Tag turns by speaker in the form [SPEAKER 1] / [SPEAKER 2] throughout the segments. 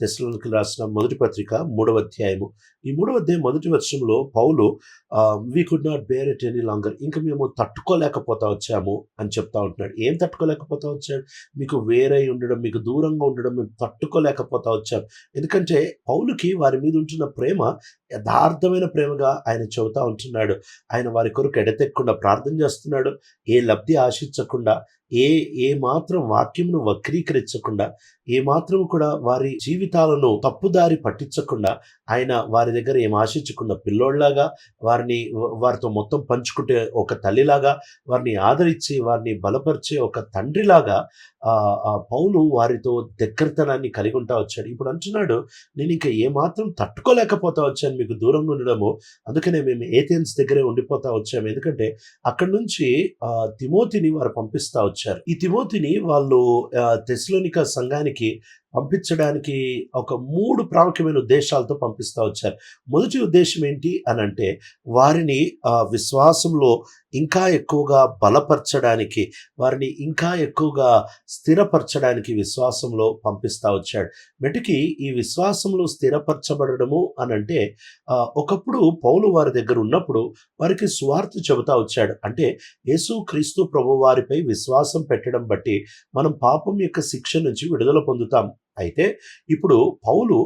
[SPEAKER 1] తెస్సలోనికి రాసిన మొదటి పత్రిక మూడవ అధ్యాయము. ఈ మూడవ అధ్యాయం మొదటి వర్షంలో Paul we could not bear it any longer ఇంకా మేము తట్టుకోలేకపోతా వచ్చాము అని చెప్తా ఉంటున్నాడు. ఏం తట్టుకోలేకపోతా వచ్చాడు? మీకు వేరే ఉండడం మీకు దూరంగా ఉండడం మేము తట్టుకోలేకపోతా వచ్చాం ఎందుకంటే పౌలుకి వారి మీద ఉంటున్న ప్రేమ యథార్థమైన ప్రేమగా ఆయన చెబుతా ఉంటున్నాడు. ఆయన వారి కొరకు ఎడతెక్కకుండా ప్రార్థన చేస్తున్నాడు. ఏ లబ్ధి ఆశించకుండా ఏ ఏ మాత్రం వాక్యమును వక్రీకరించకుండా ఏ మాత్రం కూడా వారి జీవితాలను తప్పుదారి పట్టించకుండా ఆయన వారి దగ్గర ఏం ఆశించకుండా పిల్లోళ్ళలాగా వారిని వారితో మొత్తం పంచుకుంటే ఒక తల్లిలాగా వారిని ఆదరించి వారిని బలపరిచే ఒక తండ్రిలాగా ఆ పౌలు వారితో దగ్గరతనాన్ని కలిగి ఉంటా వచ్చాడు. ఇప్పుడు అంటున్నాడు నేను ఇంకా ఏమాత్రం తట్టుకోలేకపోతా వచ్చాను మీకు దూరంగా ఉండడము. అందుకనే మేము ఏథెన్స్ దగ్గరే ఉండిపోతా వచ్చాము. ఎందుకంటే అక్కడి నుంచి తిమోతిని వారు పంపిస్తా వచ్చారు. ఈ తిమోతిని వాళ్ళు తెస్లోనిక సంఘానికి పంపించడానికి ఒక మూడు ప్రాముఖ్యమైన ఉద్దేశాలతో పంపిస్తూ వచ్చారు. మొదటి ఉద్దేశం ఏంటి అని అంటే వారిని విశ్వాసంలో ఇంకా ఎక్కువగా బలపరచడానికి వారిని ఇంకా ఎక్కువగా స్థిరపరచడానికి విశ్వాసంలో పంపిస్తూ వచ్చాడు. మెటికి ఈ విశ్వాసంలో స్థిరపరచబడము అని అంటే ఒకప్పుడు పౌలు వారి దగ్గర ఉన్నప్పుడు వారికి స్వార్థ చెబుతా వచ్చాడు. అంటే యేసు క్రీస్తు ప్రభు వారిపై విశ్వాసం పెట్టడం బట్టి మనం పాపం యొక్క శిక్ష నుంచి విడుదల పొందుతాం. అయితే ఇప్పుడు పౌలు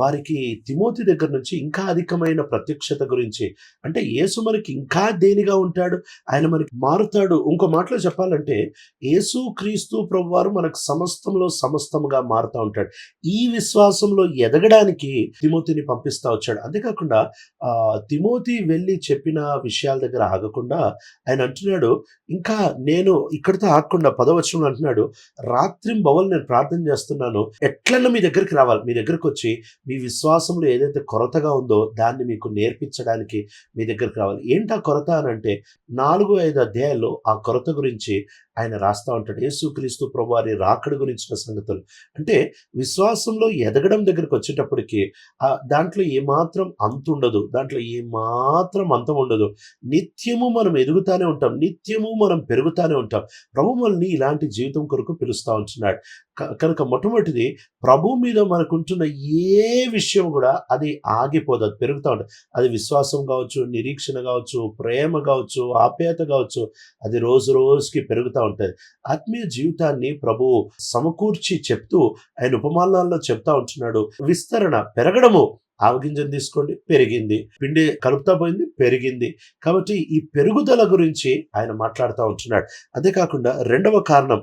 [SPEAKER 1] వారికి తిమోతి దగ్గర నుంచి ఇంకా అధికమైన ప్రత్యక్షత గురించి అంటే యేసు మనకి ఇంకా దేనిగా ఉంటాడు? ఆయన మనకి మారుతాడు. ఇంకో మాటలో చెప్పాలంటే యేసు క్రీస్తు ప్రభువారు మనకు సమస్తంలో సమస్తముగా మారుతూ ఉంటాడు. ఈ విశ్వాసంలో ఎదగడానికి తిమోతిని పంపిస్తా వచ్చాడు. అంతేకాకుండా తిమోతి వెళ్ళి చెప్పిన విషయాల దగ్గర ఆగకుండా ఆయన అంటున్నాడు ఇంకా నేను ఇక్కడితో ఆగకుండా పదవచనంలో అంటున్నాడు రాత్రి బవల్ నేను ప్రార్థన చేస్తున్నాను ఎట్లన్నా మీ దగ్గరికి రావాలి. మీ దగ్గరకు వచ్చి మీ విశ్వాసంలో ఏదైతే కొరతగా ఉందో దాన్ని మీకు నేర్పించడానికి మీ దగ్గరికి రావాలి. ఏంటి ఆ కొరత అని అంటే నాలుగు ఐదు అధ్యాయాల్లో ఆ కొరత గురించి ఆయన రాస్తా ఉంటాడు. యేసుక్రీస్తు ప్రభువారి రాకడ గురించిన సంగతులు. అంటే విశ్వాసంలో ఎదగడం దగ్గరికి వచ్చేటప్పటికి దాంట్లో ఏమాత్రం అంత ఉండదు. దాంట్లో ఏమాత్రం అంతం ఉండదు. నిత్యము మనం ఎదుగుతానే ఉంటాం. నిత్యము మనం పెరుగుతానే ఉంటాం. ప్రభు మనల్ని ఇలాంటి జీవితం కొరకు పిలుస్తూ ఉంటున్నాడు. కనుక మొట్టమొదటిది ప్రభు మీద మనకుంటున్న ఏ విషయం కూడా అది ఆగిపోదు అది పెరుగుతూ ఉంటుంది. అది విశ్వాసం కావచ్చు నిరీక్షణ కావచ్చు ప్రేమ కావచ్చు ఆప్యాయత కావచ్చు అది రోజు రోజుకి పెరుగుతూ ఉంటుంది. ఆత్మీయ జీవితాన్ని ప్రభు సమకూర్చి చెప్తూ ఆయన ఉపమానాల్లో చెప్తా ఉంటున్నాడు. విస్తరణ పెరగడము ఆవగింజను తీసుకోండి పెరిగింది. పిండి కలుపుతా పోయింది పెరిగింది. కాబట్టి ఈ పెరుగుదల గురించి ఆయన మాట్లాడుతూ ఉంటున్నాడు. అంతేకాకుండా రెండవ కారణం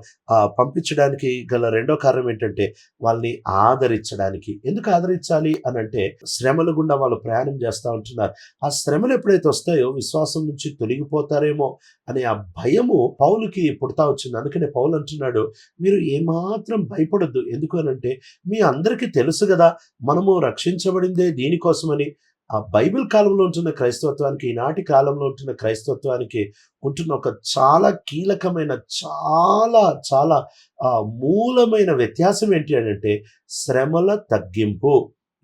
[SPEAKER 1] పంపించడానికి గల రెండవ కారణం ఏంటంటే వాళ్ళని ఆదరించడానికి. ఎందుకు ఆదరించాలి అని అంటే శ్రమల గుండా వాళ్ళు ప్రయాణం చేస్తూ ఉంటున్నారు. ఆ శ్రమలు ఎప్పుడైతే వస్తాయో విశ్వాసం నుంచి తొలగిపోతారేమో అనే ఆ భయము పౌలుకి పుడతా వచ్చింది. అందుకనే పౌలు అంటున్నాడు మీరు ఏమాత్రం భయపడద్దు. ఎందుకు అనంటే మీ అందరికీ తెలుసు కదా మనము రక్షించబడింది దీనికోసమని? ఆ బైబిల్ కాలంలో ఉంటున్న క్రైస్తవత్వానికి ఈనాటి కాలంలో ఉంటున్న క్రైస్తవత్వానికి ఉంటున్న ఒక చాలా కీలకమైన చాలా చాలా మూలమైన వ్యత్యాసం ఏంటి అంటే శ్రమల తగ్గింపు.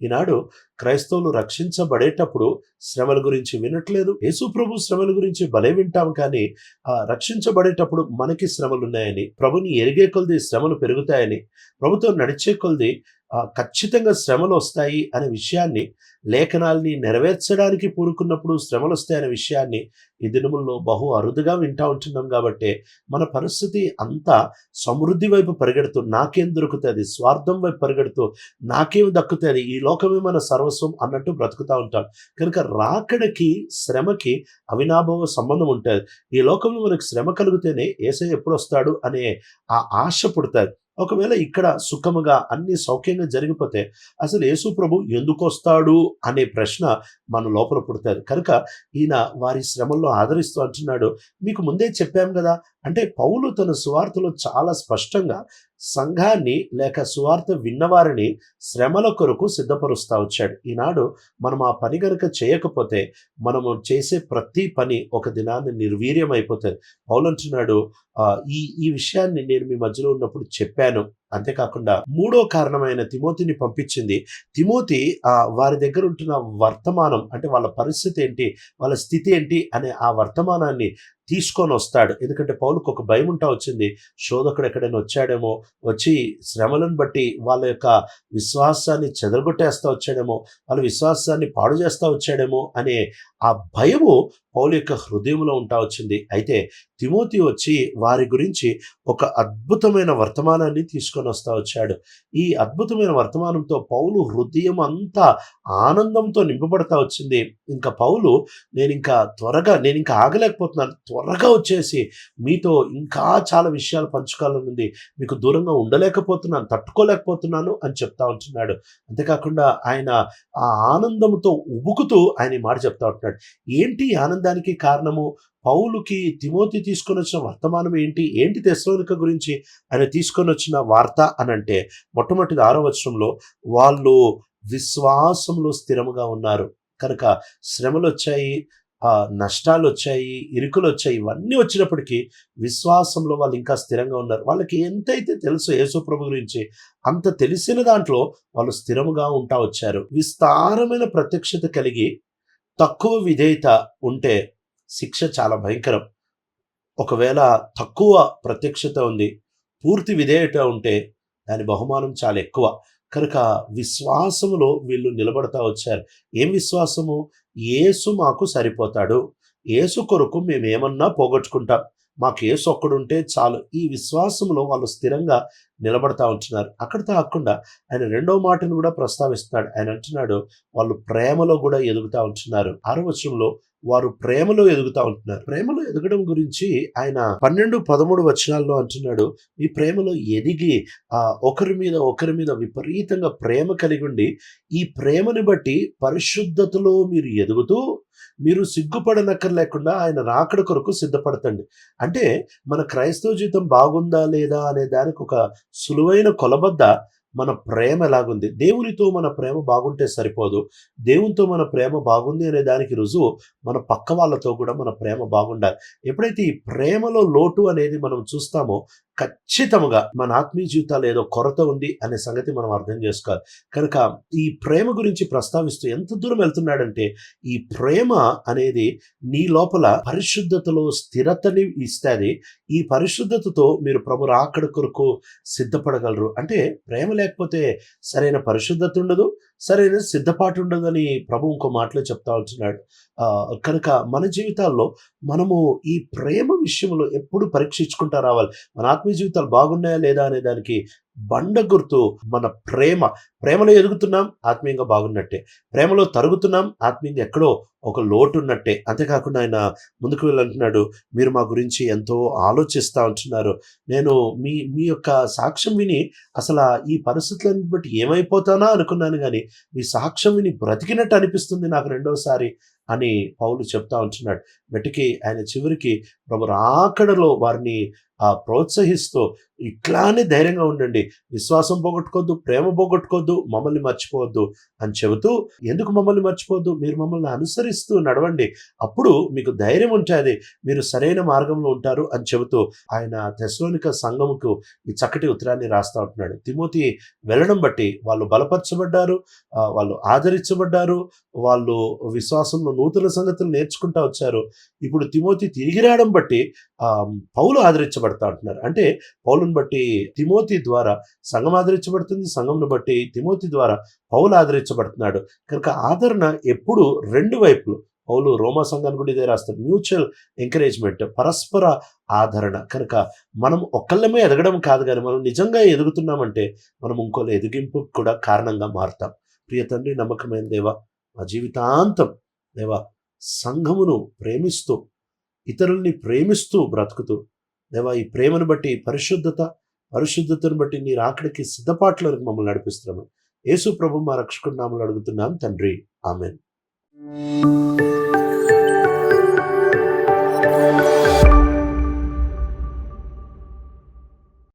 [SPEAKER 1] ఈనాడు క్రైస్తవులు రక్షించబడేటప్పుడు శ్రమల గురించి వినట్లేదు. యేసు ప్రభు శ్రమల గురించి భలే వింటాం కానీ రక్షించబడేటప్పుడు మనకి శ్రమలు ఉన్నాయని ప్రభుని ఎరిగే కొలది శ్రమలు పెరుగుతాయని ప్రభుత్వం నడిచే కొలది ఖచ్చితంగా శ్రమలు వస్తాయి అనే విషయాన్ని లేఖనాల్ని నెరవేర్చడానికి పూనుకున్నప్పుడు శ్రమలు వస్తాయనే విషయాన్ని ఈ దినముల్లో బహు అరుదుగా వింటా ఉంటున్నాం కాబట్టి మన పరిస్థితి అంతా సమృద్ధి వైపు పరిగెడుతూ నాకేం దొరుకుతుంది స్వార్థం వైపు పరిగెడుతూ నాకేం దక్కుతుంది ఈ లోకమే మన సర్వస్వం అన్నట్టు బ్రతుకుతూ ఉంటాం. కనుక రాకడికి శ్రమకి అవినాభావ సంబంధం ఉంటుంది. ఈ లోకంలో మనకు శ్రమ కలిగితేనే ఏసై ఎప్పుడు వస్తాడు అనే ఆ ఆశ పుడుతుంది. ఒకవేళ ఇక్కడ సుఖముగా అన్ని సౌఖ్యంగా జరిగిపోతే అసలు యేసు ప్రభు ఎందుకు వస్తాడు అనే ప్రశ్న మన లోపల పుడుతుంది కనుక ఈయన వారి శ్రమల్లో ఆదరిస్తూ అంటున్నాడు. మీకు ముందే చెప్పాం కదా అంటే పౌలు తన సువార్తలో చాలా స్పష్టంగా సంఘాన్ని లేక సువార్త విన్నవారిని శ్రమల కొరకు సిద్ధపరుస్తూ వచ్చాడు. ఈనాడు మనం ఆ పని కనుక చేయకపోతే మనము చేసే ప్రతి పని ఒక దినాన్ని నిర్వీర్యం అయిపోతుంది పౌలు అంటున్నాడు ఈ ఈ విషయాన్ని నేను మీ మధ్యలో ఉన్నప్పుడు చెప్పాను. అంతేకాకుండా మూడో కారణమైన తిమోతిని పంపించింది. తిమోతి ఆ వారి దగ్గర ఉంటున్న వర్తమానం అంటే వాళ్ళ పరిస్థితి ఏంటి వాళ్ళ స్థితి ఏంటి అనే ఆ వర్తమానాన్ని తీసుకొని వస్తాడు. ఎందుకంటే పౌలుకు ఒక భయం ఉంటా వచ్చింది. శోధకుడు ఎక్కడైనా వచ్చాడేమో వచ్చి శ్రమలను బట్టి వాళ్ళ యొక్క విశ్వాసాన్ని చెదరగొట్టేస్తా వచ్చాడేమో వాళ్ళ విశ్వాసాన్ని పాడు చేస్తా వచ్చాడేమో అనే ఆ భయము పౌలు యొక్క హృదయంలో ఉంటా వచ్చింది. అయితే తిమోతి వచ్చి వారి గురించి ఒక అద్భుతమైన వర్తమానాన్ని తీసుకొని వస్తా వచ్చాడు. ఈ అద్భుతమైన వర్తమానంతో పౌలు హృదయం అంతా ఆనందంతో నింపబడతా వచ్చింది. ఇంకా పౌలు నేను ఇంకా త్వరగా నేను ఇంకా ఆగలేకపోతున్నాను. త్వరగా వచ్చేసి మీతో ఇంకా చాలా విషయాలు పంచుకోవాలని ఉంది. మీకు దూరంగా ఉండలేకపోతున్నాను తట్టుకోలేకపోతున్నాను అని చెప్తా ఉంటున్నాడు. అంతేకాకుండా ఆయన ఆ ఆనందంతో ఉబుకుతూ ఆయన మాట చెప్తా ఉంటున్నాడు. ఏంటి ఈ దానికి కారణము పౌలుకి తిమోతి తీసుకొని వచ్చిన వర్తమానం ఏంటి? ఏంటి తెస్లోనిక గురించి? ఆయన తీసుకొని వచ్చిన వార్త అని అంటే మొట్టమొదటి ఆరో వచనంలో వాళ్ళు విశ్వాసంలో స్థిరముగా ఉన్నారు. కనుక శ్రమలు వచ్చాయి ఆ నష్టాలు వచ్చాయి ఇరుకులు వచ్చాయి ఇవన్నీ వచ్చినప్పటికీ విశ్వాసంలో వాళ్ళు ఇంకా స్థిరంగా ఉన్నారు. వాళ్ళకి ఎంతైతే తెలుసు యేసుప్రభు గురించి అంత తెలిసిన దాంట్లో వాళ్ళు స్థిరముగా ఉంటా వచ్చారు. విస్తారమైన ప్రత్యక్షత కలిగి తక్కువ విధేయత ఉంటే శిక్ష చాలా భయంకరం. ఒకవేళ తక్కువ ప్రత్యక్షత ఉంది పూర్తి విధేయత ఉంటే దాని బహుమానం చాలా ఎక్కువ. కనుక విశ్వాసములో వీళ్ళు నిలబడతా వచ్చారు. ఏం విశ్వాసము? ఏసు మాకు సరిపోతాడు. ఏసు కొరకు మేమేమన్నా పోగొట్టుకుంటాం. మాకు ఏసు ఒక్కడుంటే చాలు. ఈ విశ్వాసంలో వాళ్ళు స్థిరంగా నిలబడతా ఉంటున్నారు. అక్కడ కాకుండా ఆయన రెండో మాటను కూడా ప్రస్తావిస్తున్నాడు. ఆయన అంటున్నాడు వాళ్ళు ప్రేమలో కూడా ఎదుగుతా ఉంటున్నారు. ఆరో వచనంలో వారు ప్రేమలో ఎదుగుతా ఉంటున్నారు. ప్రేమలో ఎదగడం గురించి ఆయన పన్నెండు పదమూడు వచనాల్లో అంటున్నాడు. ఈ ప్రేమలో ఎదిగి ఆ ఒకరి మీద ఒకరి మీద విపరీతంగా ప్రేమ కలిగి ఉండి ఈ ప్రేమని బట్టి పరిశుద్ధతలో మీరు ఎదుగుతూ మీరు సిగ్గుపడనక్కర్ లేకుండా ఆయన రాకడ కొరకు సిద్ధపడతండి. అంటే మన క్రైస్తవ జీవితం బాగుందా లేదా అనే దానికి ఒక సులువైన కొలబద్ద మన ప్రేమ ఎలాగుంది? దేవునితో మన ప్రేమ బాగుంటే సరిపోదు. దేవునితో మన ప్రేమ బాగుంది అనే దానికి రుజువు మన పక్క వాళ్ళతో కూడా మన ప్రేమ బాగుండాలి. ఎప్పుడైతే ఈ ప్రేమలో లోటు అనేది మనం చూస్తామో ఖచ్చితంగా మన ఆత్మీయ జీవితాలు ఏదో కొరత ఉంది అనే సంగతి మనం అర్థం చేసుకోవాలి. కనుక ఈ ప్రేమ గురించి ప్రస్తావిస్తూ ఎంత దూరం వెళ్తున్నాడంటే ఈ ప్రేమ అనేది నీ లోపల పరిశుద్ధతలో స్థిరతని ఇస్తుంది. ఈ పరిశుద్ధతతో మీరు ప్రభు రాకడ కొరకు సిద్ధపడగలరు. అంటే ప్రేమ లేకపోతే సరైన పరిశుద్ధత ఉండదు. సరైన సిద్ధపాటు ఉండదని ప్రభు ఇంకో మాటలో చెప్తా ఉంటున్నాడు. కనుక మన జీవితాల్లో మనము ఈ ప్రేమ విషయంలో ఎప్పుడు పరీక్షించుకుంటా రావాలి. మన ఆత్మీయ జీవితాలు బాగున్నాయా లేదా అనే దానికి బండ గుర్తు మన ప్రేమ. ప్రేమలో ఎదుగుతున్నాం ఆత్మీయంగా బాగున్నట్టే. ప్రేమలో తరుగుతున్నాం ఆత్మీయంగా ఎక్కడో ఒక లోటు ఉన్నట్టే అంతేకాకుండా ఆయన ముందుకు వెళ్ళంటున్నాడు మీరు మా గురించి ఎంతో ఆలోచిస్తూ ఉంటున్నారు. నేను మీ మీ యొక్క సాక్ష్యం విని అసలు ఈ పరిస్థితులను బట్టి ఏమైపోతానా అనుకున్నాను కానీ మీ సాక్ష్యం విని బ్రతికినట్టు అనిపిస్తుంది నాకు రెండోసారి అని పౌలు చెప్తా ఉంటున్నాడు. వెటికి ఆయన చివరికి ప్రభు రాకడలో వారిని ఆ ప్రోత్సహిస్తూ ఇట్లానే ధైర్యంగా ఉండండి. విశ్వాసం పోగొట్టుకోవద్దు ప్రేమ పోగొట్టుకోవద్దు మమ్మల్ని మర్చిపోవద్దు అని చెబుతూ ఎందుకు మమ్మల్ని మర్చిపోవద్దు? మీరు మమ్మల్ని అనుసరిస్తూ నడవండి. అప్పుడు మీకు ధైర్యం ఉంటుంది. మీరు సరైన మార్గంలో ఉంటారు అని చెబుతూ ఆయన తెశలోనిక సంఘముకు ఈ చక్కటి ఉత్తరాన్ని రాస్తా ఉంటున్నాడు. తిమోతి వెళ్ళడం బట్టి వాళ్ళు బలపరచబడ్డారు వాళ్ళు ఆదరించబడ్డారు వాళ్ళు విశ్వాసంలో నూతన సంగతులు నేర్చుకుంటా వచ్చారు. ఇప్పుడు తిమోతి తిరిగి రావడం బట్టి పౌలు ఆదరించబడతా అంటున్నారు. అంటే పౌలుని బట్టి తిమోతి ద్వారా సంఘం ఆదరించబడుతుంది సంఘంను బట్టి తిమోతి ద్వారా పౌలు ఆదరించబడుతున్నాడు. కనుక ఆదరణ ఎప్పుడు రెండు వైపులు. పౌలు రోమా సంఘాన్ని కూడా ఇదే రాస్తారు మ్యూచువల్ ఎంకరేజ్మెంట్ పరస్పర ఆదరణ. కనుక మనం ఒక్కళ్ళమే ఎదగడం కాదు కానీ మనం నిజంగా ఎదుగుతున్నామంటే మనం ఇంకోళ్ళ ఎదిగింపు కూడా కారణంగా మారుతాం. ప్రియ తండ్రి నమ్మకమైన దేవా మా జీవితాంతం దేవా సంఘమును ప్రేమిస్తూ ఇతరుల్ని ప్రేమిస్తూ బ్రతుకుతూ దేవా ఈ ప్రేమను బట్టి పరిశుద్ధత పరిశుద్ధతను బట్టి నీ రాకడికి సిద్ధపాట్లకు మమ్మల్ని నడిపిస్తున్నాము. యేసు ప్రభు మా రక్షకుడు నామలు అడుగుతున్నాం తండ్రి. ఆమెన్.